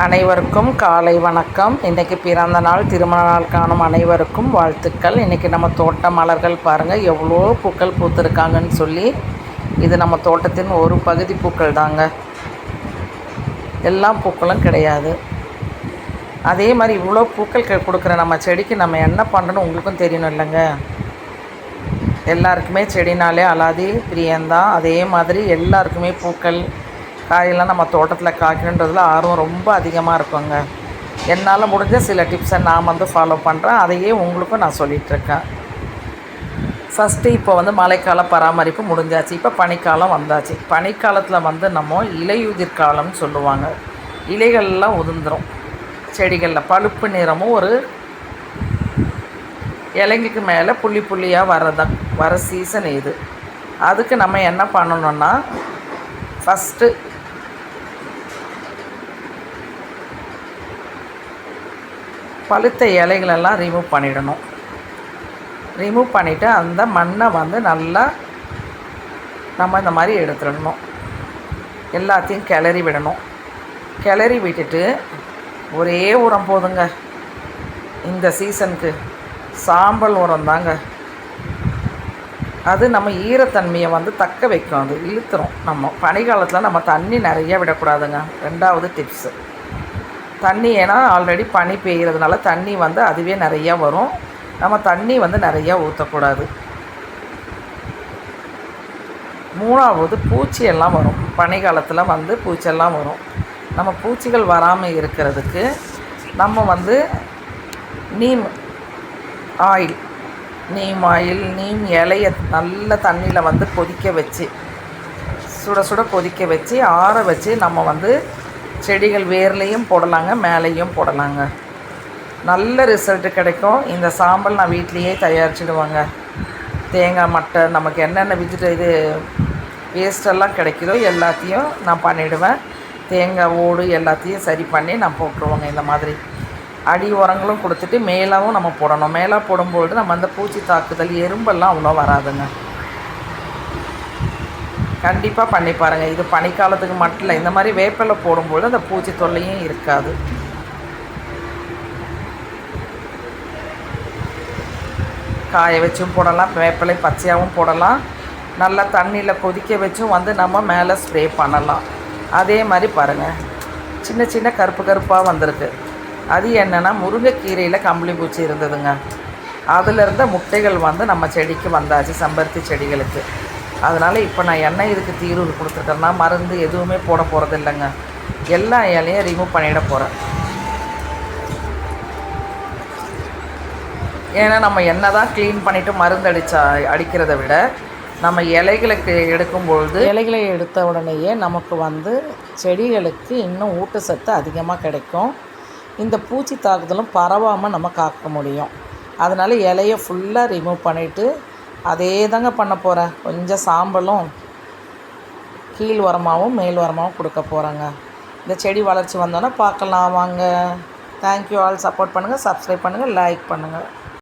அனைவருக்கும் காலை வணக்கம். இன்றைக்கி பிறந்த நாள் திருமண நாள் காணும் அனைவருக்கும் வாழ்த்துக்கள். இன்றைக்கி நம்ம தோட்ட மலர்கள் பாருங்கள் எவ்வளோ பூக்கள் பூத்துருக்காங்கன்னு சொல்லி. இது நம்ம தோட்டத்தின் ஒரு பகுதி பூக்கள் தாங்க. எல்லா பூக்களும் கிடையாது. அதே மாதிரி இவ்வளோ பூக்கள் கொடுக்குற நம்ம செடிக்கு நம்ம என்ன பண்ணுறோன்னு உங்களுக்கும் தெரியணும் இல்லைங்க. எல்லாருக்குமே செடினாலே அலாதி பிரியந்தான் அதே மாதிரி எல்லாருக்குமே பூக்கள் காயெல்லாம் நம்ம தோட்டத்தில் காய்க்கணுன்றதுல ஆர்வம் ரொம்ப அதிகமாக இருக்குங்க. என்னால் முடிஞ்ச சில டிப்ஸை நான் வந்து ஃபாலோ பண்ணுறேன் அதையே உங்களுக்கும் நான் சொல்லிகிட்ருக்கேன் ஃபஸ்ட்டு இப்போ வந்து மழைக்கால பராமரிப்பு முடிஞ்சாச்சு. இப்போ பனிக்காலம் வந்தாச்சு. பனிக்காலத்தில் வந்து நம்ம இலையுதிர் காலம்னு சொல்லுவாங்க. இலைகள்லாம் உதிர்ந்துடும் செடிகளில் பழுப்பு நிறமும் ஒரு இலைங்களுக்கு மேலே புள்ளி புள்ளியாக வரதான் வர சீசன் இது. அதுக்கு நம்ம என்ன பண்ணணுன்னா ஃபஸ்ட்டு பழுத்த இலைகளெல்லாம் ரிமூவ் பண்ணிடணும். ரிமூவ் பண்ணிவிட்டு அந்த மண்ணை வந்து நல்லா நம்ம இந்த மாதிரி எடுத்துடணும். எல்லாத்தையும் கிளறி விடணும். கிளறி விட்டுட்டு ஒரே உரம் போதுங்க. இந்த சீசனுக்கு சாம்பல் உரம் தாங்க. அது நம்ம ஈரத்தன்மையை வந்து தக்க வைக்கும். அது இழுத்துரும். நம்ம பனிக்காலத்தில் நம்ம தண்ணி நிறைய விடக்கூடாதுங்க. ரெண்டாவது டிப்ஸு தண்ணி ஏன்னா ஆல்ரெடி பனி பெய்கிறதுனால தண்ணி வந்து அதுவே நிறையா வரும். நம்ம தண்ணி வந்து நிறையா ஊற்றக்கூடாது மூணாவது பூச்சியெல்லாம் வரும். பனிக்காலத்தில் வந்து பூச்சியெல்லாம் வரும். நம்ம பூச்சிகள் வராமல் இருக்கிறதுக்கு நம்ம வந்து neem oil neem oil neem இலைய நல்ல தண்ணியில் வந்து கொதிக்க வச்சு சுட சுட கொதிக்க வச்சு ஆற வச்சு நம்ம வந்து செடிகள் வேர்லேயும் போடலாங்க மேலேயும் போடலாங்க. நல்ல ரிசல்ட்டு கிடைக்கும். இந்த சாம்பல் நான் வீட்லேயே தயாரிச்சிடுவாங்க. தேங்காய் மட்டை நமக்கு என்னென்ன விஜிட இது வேஸ்டெல்லாம் கிடைக்குதோ எல்லாத்தையும் நான் பண்ணிவிடுவேன் தேங்காய் ஓடு எல்லாத்தையும் சரி பண்ணி நான் போட்டுருவோங்க இந்த மாதிரி. அடி உரங்களும் கொடுத்துட்டு மேலாகவும் நம்ம போடணும். மேலாக போடும்பொழுது நம்ம அந்த பூச்சி தாக்குதல் எறும்பெல்லாம் அவ்வளோ வராதுங்க. கண்டிப்பாக பண்ணி பாருங்கள் இது பனிக்காலத்துக்கு மட்டும் இல்லை இந்த மாதிரி வேப்பிலை போடும்போது அந்த பூச்சி தொல்லையும் இருக்காது. காய வச்சும் போடலாம் வேப்பிலை பச்சையாகவும் போடலாம். நல்லா தண்ணியில் கொதிக்க வச்சும் வந்து நம்ம மேலே ஸ்ப்ரே பண்ணலாம். அதே மாதிரி பாருங்கள் சின்ன சின்ன கருப்பு கருப்பாக வந்திருக்கு. அது என்னென்னா முருங்கைக்கீரையில் கம்பளி பூச்சி இருந்ததுங்க. அதிலிருந்த முட்டைகள் வந்து நம்ம செடிக்கு வந்தாச்சு செம்பருத்தி செடிகளுக்கு. அதனால் இப்போ நான் என்ன இதுக்கு தீர்வு கொடுத்துருக்கேன்னா மருந்து எதுவுமே போட போகிறது இல்லைங்க. எல்லா இலையும் ரிமூவ் பண்ணிட போகிறேன் ஏன்னா நம்ம என்ன தான் க்ளீன் பண்ணிவிட்டு மருந்து அடித்தா அடிக்கிறத விட நம்ம இலைகளுக்கு எடுக்கும்பொழுது இலைகளை எடுத்த உடனேயே நமக்கு வந்து செடிகளுக்கு இன்னும் ஊட்டச்சத்து அதிகமாக கிடைக்கும். இந்த பூச்சி தாக்குதலும் பரவாமல் நம்ம காக்க முடியும். அதனால் இலையை ஃபுல்லாக ரிமூவ் பண்ணிவிட்டு அதே தாங்க பண்ண போகிறேன் கொஞ்சம் சாம்பலும் கீழ் உரமாகவும் மேல் உரமாகவும் கொடுக்க போகிறேங்க இந்த செடி வளர்ச்சி வந்தோன்னே பார்க்கலாம் வாங்க. தேங்க்யூ ஆல் சப்போர்ட் பண்ணுங்கள் சப்ஸ்கிரைப் பண்ணுங்கள் லைக் பண்ணுங்கள்